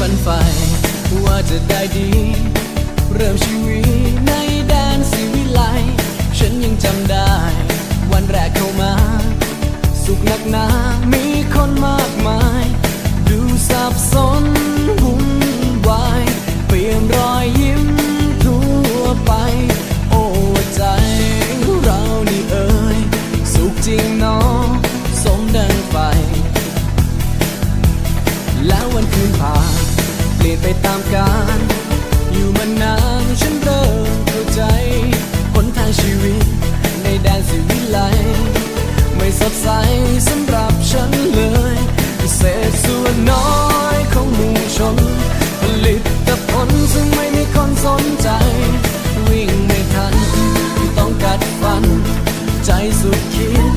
ฝันใฝ่ว่าจะได้ดี เริ่มชีวิตในแดนสิวิไลฉันยังจำได้ วันแรกเข้ามา สุขหนักหนามีคนมากมาย ดูสับสนวุ่นวายเปลี่ยนรอยยิ้มทั่วไป โอ้ใจเรานี่เอ่ยสุขจริงเนอสมดังไฟแล้ววันคืนผ่าน เปลี่ยนไปตามกาลอยู่มานานฉันเริ่มเข้าใจหนทางชีวิตในแดนสิวิไลไม่สดใสสำหรับฉันเลยเศษส่วนน้อยของหมู่ชน ผลิตผลซึ่งไม่มีคนสนใจ วิ่งไม่ทันต้องกัดฟัน ใจสุดคิด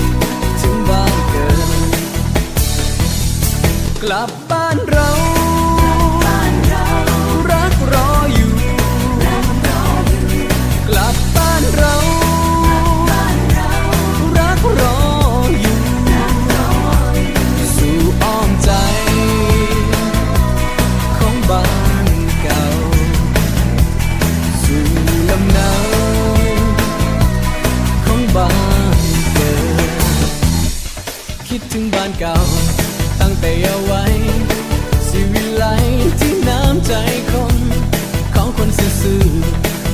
ถึงบ้านเกิดกลับบ้าน คิดถึงบ้านเก่า ตั้งแต่เยาว์วัยสิวิไลที่น้ำใจคน ของคนซื่อ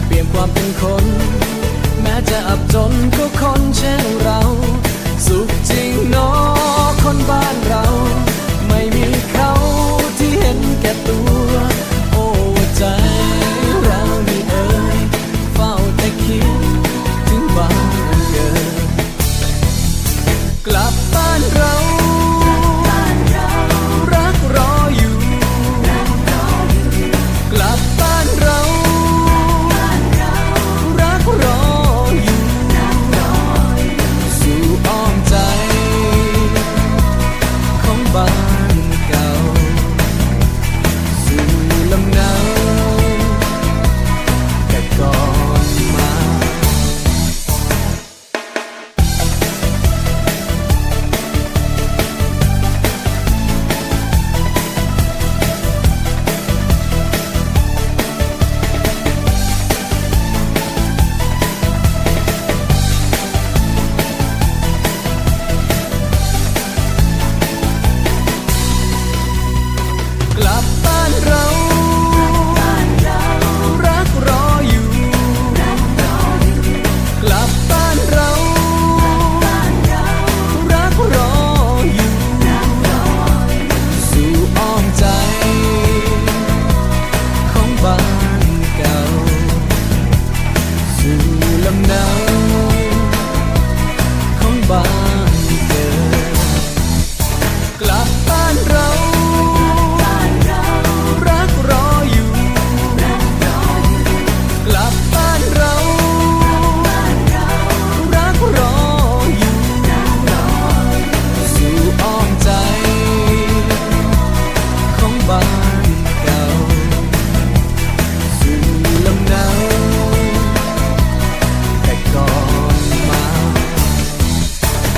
เปลี่ยนความเป็นคน แม้จะอับจนก็คนเช่นเรา สู กลับบ้านเรา